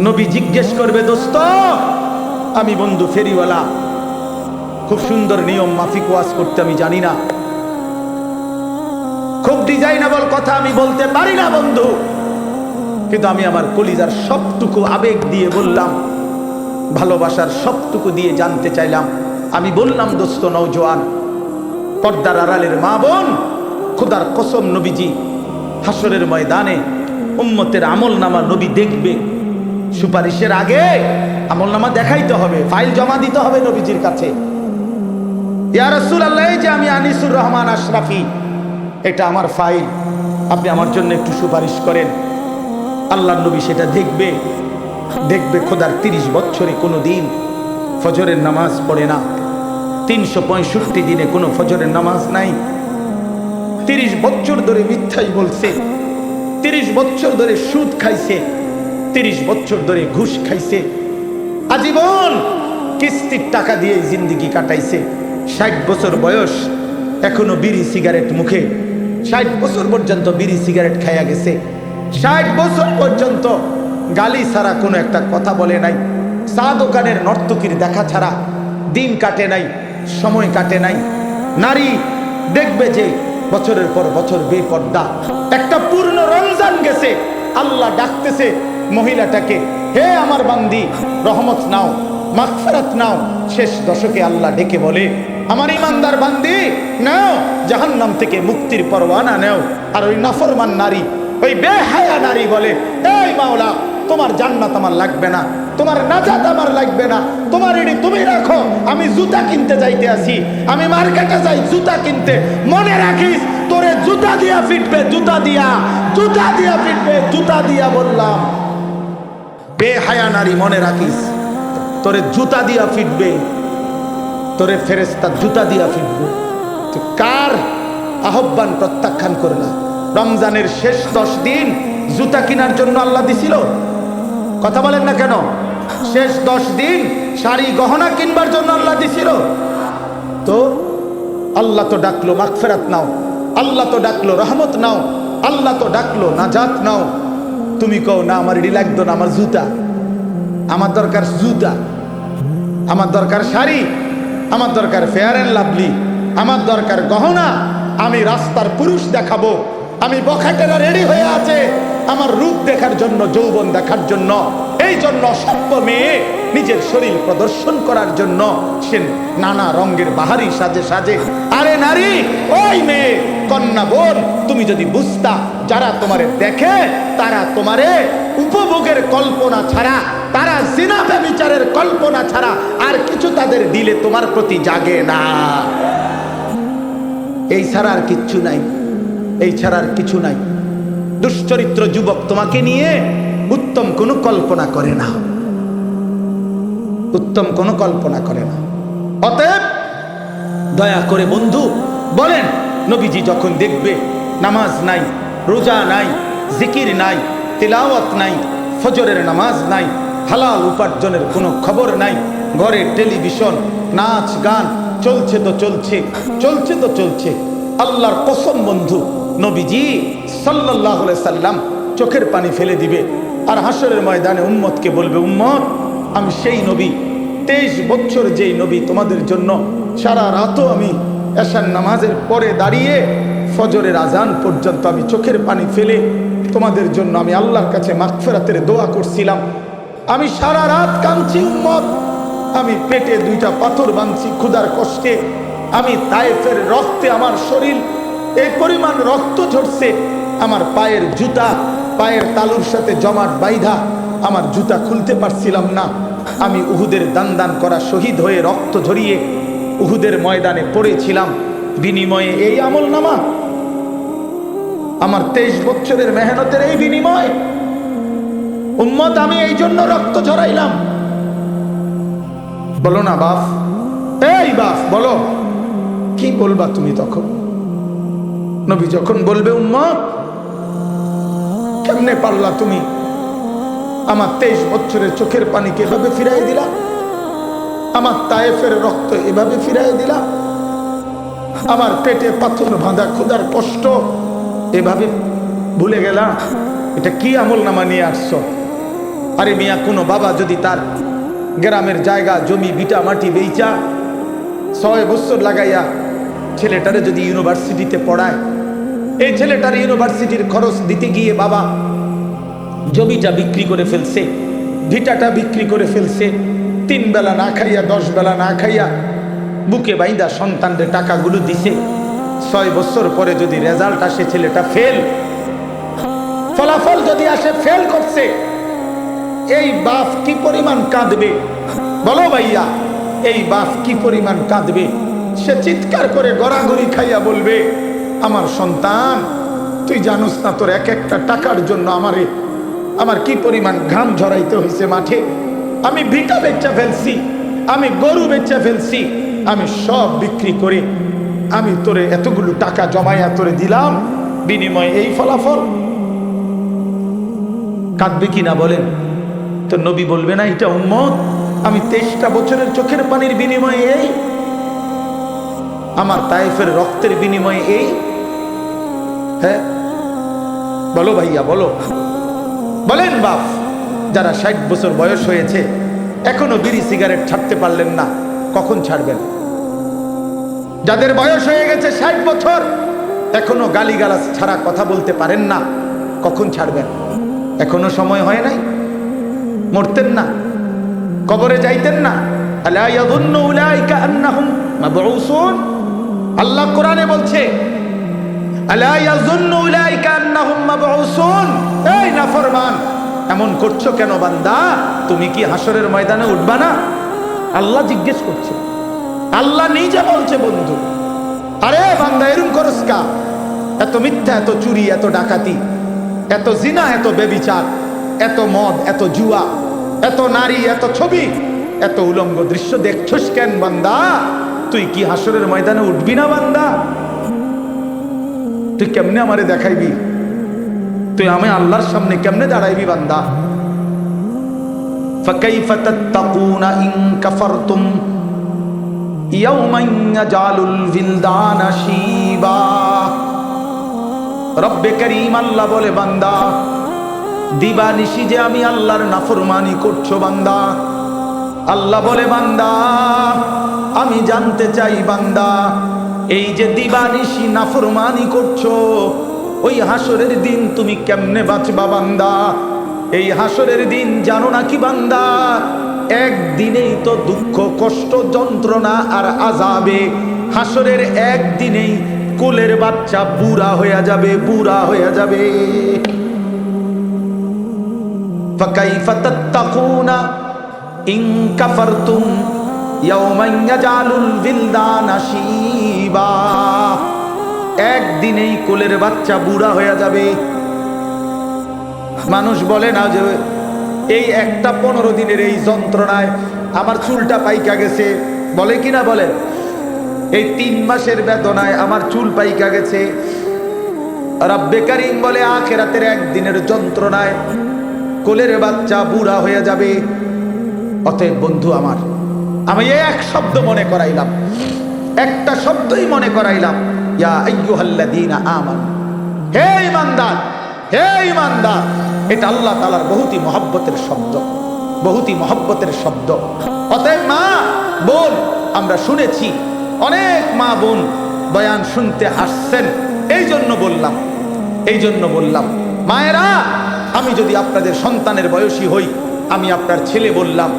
নবী জিজ্ঞেস করবে, দোস্ত, আমি বন্ধু ফেরিওয়ালা। খুব সুন্দর নিয়ম মাফিক ওয়াজ করতে আমি জানি না। খুব ডিজাইনেবল কথা আমি বলতে পারি না, বন্ধু। কিন্তু আমি আমার কলিজার সবটুকু আবেগ দিয়ে বললাম, ভালোবাসার সবটুকু দিয়ে জানতে চাইলাম। আমি বললাম, দোস্ত নৌজওয়ান পর্দার আড়ালের মা বোন, খুদার কসম নবীজি হাসরের ময়দানে উম্মতের আমল নামা নবী দেখবে সুপারিশের আগে আমল নামা দেখাইতে হবে, ফাইল জমা দিতে হবে নবীজির কাছে। ইয়া রাসূলুল্লাহ, এই যে আমি আনিসুর রহমান আশরাফি, এটা আমার ফাইল। আপনি আমার জন্য একটু সুপারিশ করেন। আল্লাহ নবী সেটা দেখবে। দেখবে খোদার তিরিশ বছরে কোনো দিন ফজরের নামাজ পড়ে না। তিনশো পঁয়ষট্টি দিনে কোনো ফজরের নামাজ নাই। তিরিশ বছর ধরে মিথ্যাই বলছে। তিরিশ বছর ধরে সুদ খাইছে। তিরিশ বছর ধরে ঘুষ খাইছে। আজীবন কিস্তির টাকা দিয়ে জিন্দিগি কাটাইছে। ষাট বছর বয়স, এখনও বিড়ি সিগারেট মুখে। ষাট বছর পর্যন্ত বিড়ি সিগারেট খাইয়া গেছে। ষাট বছর পর্যন্ত গালি ছাড়া কোনো একটা কথা বলে নাই। চা দোকানের নর্তকীর দেখা ছাড়া দিন কাটে নাই, সময় কাটে নাই। নারী দেখবে যে বছরের পর বছর বেপর্দা। একটা পূর্ণ রমজান গেছে, আল্লাহ ডাকতেছে মহিলাটাকে, হে আমার বান্দি, রহমত নাও, মাগফিরাত নাও। শেষ দশকে আল্লাহ ডেকে বলে, আমার ইমানদার বান্দি, নাও, জাহান্নাম থেকে মুক্তির পরওয়ানা নেও। আর ওই নাফরমান নারী, ওই বেহায়া নারী বলে, এই মাওলা, তোমার জান্নাত আমার লাগবে না, তোমার নাজাত আমার লাগবে না, তোমার এটি তুমি রাখো, আমি জুতা কিনতে যাইতে আসি আমি মার্কেটে যাই, জুতা কিনতে। মনে রাখিস, তোরে জুতা দিয়া ফিটবে, জুতা দিয়া জুতা দিয়া ফিটবে, জুতা দিয়া বললাম বেহায়া নারী মনে রাখিস। তোরে জুতা দিয়া ফিটবে। তোরে ফেরেস্তা জুতা দিয়া ফিটবে। কার আহ্বান প্রত্যাখ্যান করলা রমজানের শেষ দশ দিন জুতা কেনার জন্য আল্লাহ দিছিল? কথা বলেন না কেন? শেষ দশ দিন শাড়ি গহনা কিনবার জন্য আল্লাহ দিছিল? তো আল্লাহ তো ডাকলো, মাগফেরাত নাও। আল্লাহ তো ডাকলো, রহমত নাও। আল্লাহ তো ডাকলো, নাজাত নাও। তুমি কও, না, আমার এটি লাগতো না, আমার জুতা। আমার দরকার জুতা। আমার দরকার শাড়ি। আমার দরকার ফেয়ার অ্যান্ড লাভলি আমার দরকার গহনা। আমি রাস্তার পুরুষ দেখাবো। আমি বখাটেরা রেডি হয়ে আছে আমার রূপ দেখার জন্য, যৌবন দেখার জন্য। এই জন্য সভ্য মেয়ে নিজের শরীর প্রদর্শন করার জন্য সে নানা রঙের বাহারি সাজে সাজে। আরে নারী, ওই মেয়ে, কন্যা বোন, তুমি যদি বুঝতা যারা তোমারে দেখে, তারা তোমারে উপভোগের কল্পনা ছাড়া, তারা জিনা ব্যবিচারের কল্পনা ছাড়া আর কিছু তাদের দিলে তোমার প্রতি জাগে না। এই ছাড়া আর কিচ্ছু নাই। এই ছাড়া আর কিছু নাই। দুশ্চরিত্র যুবক তোমাকে নিয়ে উত্তম কোনো কল্পনা করে না। উত্তম কোনো কল্পনা করে না। অতএব দয়া করে বন্ধু, বলেন, নবীজি যখন দেখবে নামাজ নাই রোজা নাই, জিকির নাই, তিলাওয়াত নাই, ফজরের নামাজ নাই, হালাল উপার্জনের কোনো খবর নাই, ঘরে টেলিভিশন, নাচ, গান, চলছে তো চলছে চলছে তো চলছে। আল্লাহর কসম বন্ধু, নবীজি সাল্লাহ সাল্লাম চোখের পানি ফেলে দিবে আর হাসরের ময়দানে উম্মতকে বলবে, উম্মত, আমি সেই নবী। তেইশ বছর যেই নবী তোমাদের জন্য সারা রাতও আমি এশার নামাজের পরে দাঁড়িয়ে ফজরের আজান পর্যন্ত আমি চোখের পানি ফেলে তোমাদের জন্য আমি আল্লাহর কাছে মাগফেরাতের দোয়া করছিলাম। আমি সারা রাত কাঁদছি, উম্মত। আমি পেটে দুইটা পাথর বাঁধছি ক্ষুধার কষ্টে। আমি তায়েফের রক্তে আমার শরীর, এই পরিমাণ রক্ত ঝরছে। আমার পায়ের জুতা, পায়ের তালুর সাথে জমাট বাইধা, আমার জুতা খুলতে পারছিলাম না। আমি উহুদের দান দান করা শহীদ হয়ে রক্ত ঝরিয়ে উহুদের ময়দানে পড়েছিলাম। বিনিময়ে এই আমল নামা আমার তেইশ বছরের মেহনতের এই বিনিময়। উম্মত, আমি এই জন্য রক্ত ঝরাইলাম। বলো না, বাপ। এই বাপ, বলো। কি বলবা তুমি তখন? নবী যখন বলবে, উম্মত, কেমনে পারলা তুমি? আমার তেইশ বছরের চোখের পানিকে এভাবে ফিরাই দিলা? আমার তায়েফের রক্ত এভাবে ফিরাই দিলা? আমার পেটে পাথর বাঁধা ক্ষুধার কষ্ট এভাবে ভুলে গেলাম এটা কি আমল নামা নিয়ে আসছো? আরে মিয়া, কোনো বাবা যদি তার গ্রামের জায়গা, জমি বিটা মাটি বেইচা, ছয় বছর লাগাইয়া ছেলেটারে যদি ইউনিভার্সিটিতে পড়ায়, এই ছেলেটার ইউনিভার্সিটির খরচ দিতে গিয়ে বাবা জমিটা বিক্রি করে ফেলছে, ভিটাটা বিক্রি করে ফেলছে, তিন বেলা না খাইয়া, দশ বেলা না খাইয়া, বুকে বাইন্দা সন্তানদের টাকাগুলো দিছে। ছয় বছর পরে যদি রেজাল্ট আসে ছেলেটা ফেল ফলাফল যদি আসে ফেল করছে, এই বাপ কি পরিমাণ কাঁদবে? বলো ভাইয়া, এই বাপ কি পরিমাণ কাঁদবে? সে চিৎকার করে গড়াগড়ি খাইয়া বলবে, আমার সন্তান, তুই জানোস না তোর এক একটা টাকার জন্য আমারে, আমার কি পরিমাণ ঘাম ঝরাইতে হয়েছে মাঠে? আমি ভিটা বেচা ফেলছি, আমি গরু বেচা ফেলছি, আমি সব বিক্রি করে আমি তোরে এতগুলো টাকা জমাইয়া তোরে দিলাম, বিনিময়ে এই ফলাফল। কাঁদবে কি না বলেন? তো নবী বলবে না, এটা উম্মত, আমি তেইশটা বছরের চোখের পানির বিনিময়ে এই, আমার তাইফের রক্তের বিনিময়ে এই। হ্যাঁ বলো ভাইয়া, বলো। বলেন বাপ, যারা ষাট বছর বয়স হয়েছে, এখনও বিড়ি সিগারেট ছাড়তে পারলেন না, কখন ছাড়বেন? যাদের বয়স হয়ে গেছে ষাট বছর, এখনও গালিগালাজ ছাড়া কথা বলতে পারেন না। কখন ছাড়বেন? এখনও সময় হয় নাই? মরতেন না? কবরে যাইতেন না? আল্লাহ কোরআনে বলছে এমন করছ কেন বান্দা? তুমি কি হাসরের ময়দানে উঠবা না? আল্লাহ জিজ্ঞেস করছে। আল্লাহ নিজে বলছে বন্ধু আরে বান্দা এরম করস কা এত মিথ্যা এত চুরি এত ডাকাতি এত জিনা এত বেবিচার এত মদ এত জুয়া এত নারী এত ছবি এত উলঙ্গ দৃশ্য দেখছস কেন বান্দা তুই কি হাসরের ময়দানে উঠবি না বান্দা তুই কেমনে আমারে দেখাইবি তুই আমি আল্লাহর সামনে কেমনে দাঁড়াইবি বান্দা فكيف تتقون إن كفرتم আল্লাহ বলে, বান্দা যে আমি আল্লাহর নাফরমানি করছ, বান্দা। আল্লাহ বলে, বান্দা, আমি জানতে চাই, বান্দা, এই যে দিবানিশি নাফরমানি করছ, ওই হাসরের দিন তুমি কেমনে বাঁচবা, বান্দা? এই হাসরের দিন জানো নাকি বান্দা? একদিনেই তো দুঃখ কষ্ট যন্ত্রণা আর আজাবে হাসরের একদিনেই কোলের বাচ্চা বুড়া হয়ে যাবে বুড়া হয়ে যাবে فكيف تتقون إن كفرتم يوما يجعل الولدان شيبا একদিনেই কোলের বাচ্চা বুড়া হয়ে যাবে মানুষ বলে না যে এই একটা পনেরো দিনের এই যন্ত্রণায় আমার চুলটা পাইকা গেছে। বলে কি না বলে এই তিন মাসের বেদনায় আমার চুল পাইকা গেছে। রব্বে কারিম বলে, আখেরাতের একদিনের যন্ত্রণায় কোলের বাচ্চা বুড়া হয়ে যাবে। অতএব বন্ধু আমার, আমি এই এক শব্দ মনে করাইলাম। একটা শব্দই মনে করাইলাম। ইয়া আইয়ুহাল্লাযীনা আমানু। হে ইমানদার হে ইমানদার। এটা আল্লাহ তালার বহুতই মহব্বতের শব্দ। বহুতই মহব্বতের শব্দ। অতএব মা, বোন, আমরা শুনেছি, অনেক মা বোন বয়ান শুনতে আসছেন। এই জন্য বললাম এই জন্য বললাম, মায়েরা, আমি যদি আপনাদের সন্তানের বয়সী হই, আমি আপনার ছেলে বললাম,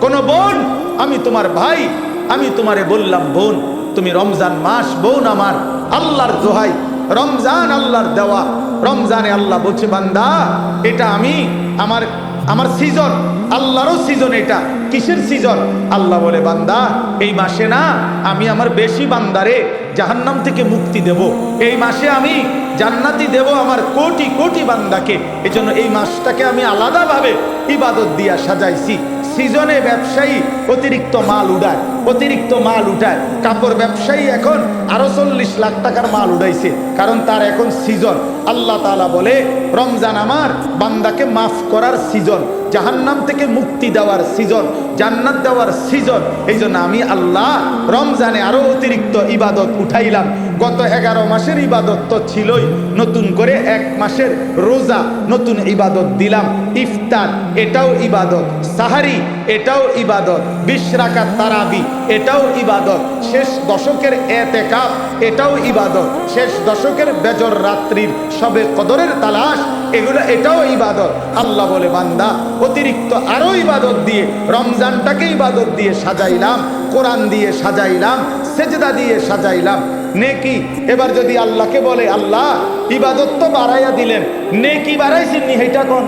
কোন বোন, আমি তোমার ভাই, আমি তোমারে বললাম, বোন, তুমি রমজান মাস, বোন আমার, আল্লাহর দোহাই, রমজান আল্লাহর দেওয়া রমজানে আল্লাহ বলছে, বান্দা, এটা আমি আমার আমার সিজন আল্লাহরও সিজন এটা। কিসের সিজন আল্লাহ বলে, বান্দা, এই মাসে না আমি আমার বেশি বান্দারে জাহান্নাম থেকে মুক্তি দেব। এই মাসে আমি জান্নাতি দেব আমার কোটি কোটি বান্দাকে। এজন্য এই মাসটাকে আমি আলাদাভাবে ইবাদত দিয়া সাজাইছি। সিজনে ব্যবসায়ী অতিরিক্ত মাল উঠায়, অতিরিক্ত মাল উঠায়। কাপড় ব্যবসায়ী এখন আরও চল্লিশ লাখ টাকার মাল উঠাইছে, কারণ তার এখন সিজন। আল্লাহ তালা বলে, রমজান আমার বান্দাকে মাফ করার সিজন। জাহান্নাম থেকে মুক্তি দেওয়ার সিজন জান্নাত দেওয়ার সিজন এই জন্য আমি আল্লাহ রমজানে আরও অতিরিক্ত ইবাদত উঠাইলাম। গত এগারো মাসের ইবাদত তো ছিলই। নতুন করে এক মাসের রোজা নতুন ইবাদত দিলাম। ইফতার, এটাও ইবাদত। সাহারি, এটাও ইবাদত। বিশ রাকাত তারাবি, এটাও ইবাদত। শেষ দশকের এতেকাপ এটাও ইবাদত। শেষ দশকের বেজর রাত্রির সবে কদরের তালাশ এগুলো, এটাও ইবাদত। আল্লাহ বলে, বান্দা, অতিরিক্ত আরও ইবাদত দিয়ে রমজানটাকে ইবাদত দিয়ে সাজাইলাম, কোরআন দিয়ে সাজাইলাম, সেজদা দিয়ে সাজাইলাম। নেকি, এবার যদি আল্লাহকে বলে, আল্লাহ, ইবাদত তো বাড়াইয়া দিলেন, নেকি বাড়াইছেন নি হেটা কোন?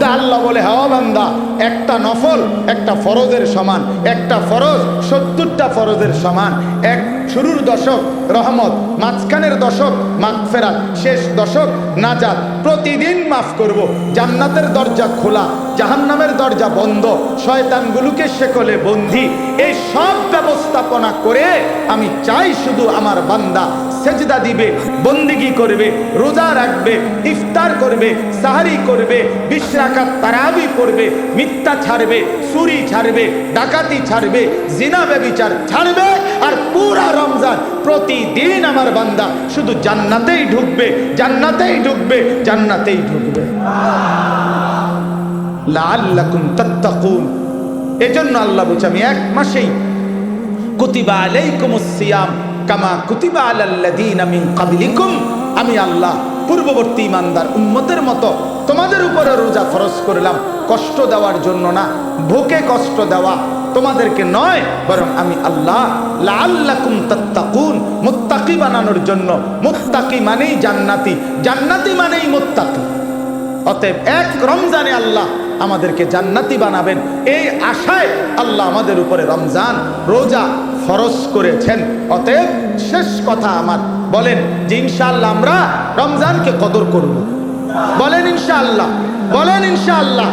তা আল্লাহ বলে হাওয়া বান্দা, একটা নফল একটা ফরজের সমান, একটা ফরজ সত্তরটা ফরজের সমান এক শুরুর দশক রহমত, মাঝখানের দশক মাগফেরাত, শেষ দশক নাজাদ প্রতিদিন মাফ করব, জান্নাতের দরজা খোলা। জাহান্নামের দরজা বন্ধ, শয়তানগুলোকে শেকলে বন্দি। এই সব ব্যবস্থাপনা করে আমি চাই শুধু আমার বান্দা সেজদা দিবে, বন্দিগি করবে, রোজা রাখবে, ইফতার করবে, সাহারি করবে, বিশ্রাকাত তারাবি করবে, মিথ্যা ছাড়বে, চুরি ছাড়বে, ডাকাতি ছাড়বে, জিনা ব্যবিচার ছাড়বে, আর পুরা রমজান প্রতিদিন আমার বান্দা শুধু জান্নাতেই ঢুকবে জান্নাতেই ঢুকবে জান্নাতেই ঢুকবে। লাআল্লাকুম তাত্তাকুন। এজন্য আল্লাহ বলছে, আমি এক মাসেই কুতিবা আলাইকুমুস সিয়াম কামা কুতিবা আলাল্লাযীনা মিন ক্বাবলিকুম। আমি আল্লাহ, পূর্ববর্তী ইমানদার উম্মতের মতো তোমাদের উপরে রোজা ফরজ করলাম। কষ্ট দেওয়ার জন্য না, ভুকে কষ্ট দেওয়া তোমাদেরকে নয়, বরং আমি আল্লাহ লাআল্লাকুম তাত্তাকুন, মুত্তাকি বানানোর জন্য। মুত্তাকি মানেই জান্নাতি জান্নাতি মানেই মুত্তাকি। অতএব এক রমজানে আল্লাহ আমাদেরকে জান্নাতি বানাবেন। এই আশায় আল্লাহ আমাদের উপরে রমজান রোজা ফরজ করেছেন। অতএব শেষ কথা আমার, বলেন যে ইনশাআল্লাহ আমরা রমজানকে কদর করব। বলেন ইনশাআল্লাহ বলেন ইনশাআল্লাহ,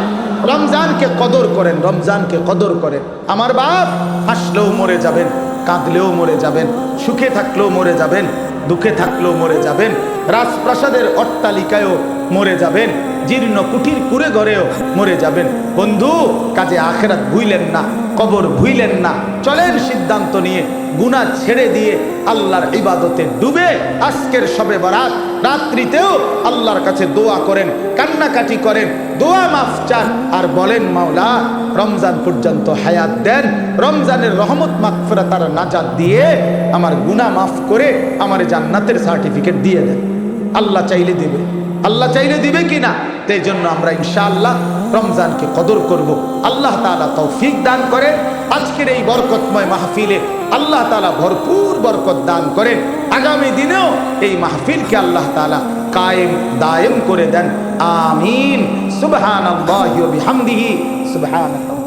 রমজানকে কদর করেন, রমজানকে কদর করেন। আমার বাপ হাসলেও মরে যাবেন, কাঁদলেও মরে যাবেন, সুখে থাকলেও মরে যাবেন, দুঃখে থাকলেও মরে যাবেন। রাজপ্রাসাদের অট্টালিকায়ও মরে যাবেন, জীর্ণ কুঠির কুড়ে ঘরেও মরে যাবেন। বন্ধু, কাজে আখেরাত ভুইলেন না, কবর ভুইলেন না। চলেন সিদ্ধান্ত নিয়ে, গুণা ছেড়ে দিয়ে আল্লাহর ইবাদতে ডুবে আজকের সবে বরাত। রাত্রিতেও আল্লাহর কাছে দোয়া করেন, কান্নাকাটি করেন, দোয়া মাফ চান। আর বলেন, মাওলা, রমজান পর্যন্ত হায়াত দেন, রমজানের রহমত মাগফিরাত তার নাজাত দিয়ে আমার গুনাহ মাফ করে আমার জান্নাতের সার্টিফিকেট দিয়ে দেন। আল্লাহ চাইলে দিবে। আল্লাহ চাইলে দিবে কি না তাই জন্য আমরা ইনশাআল্লাহ রমজানকে কদর করব। আল্লাহ তালা তৌফিক দান করেন। আজকের এই বরকতময় মাহফিলে আল্লাহ তালা ভরপুর বরকত দান করেন। আগামী দিনেও এই মাহফিলকে আল্লাহ তাআলা কায়েম, দায়েম করে দেন। আমিন। বিহামদিহি। সুবহানাল্লাহ।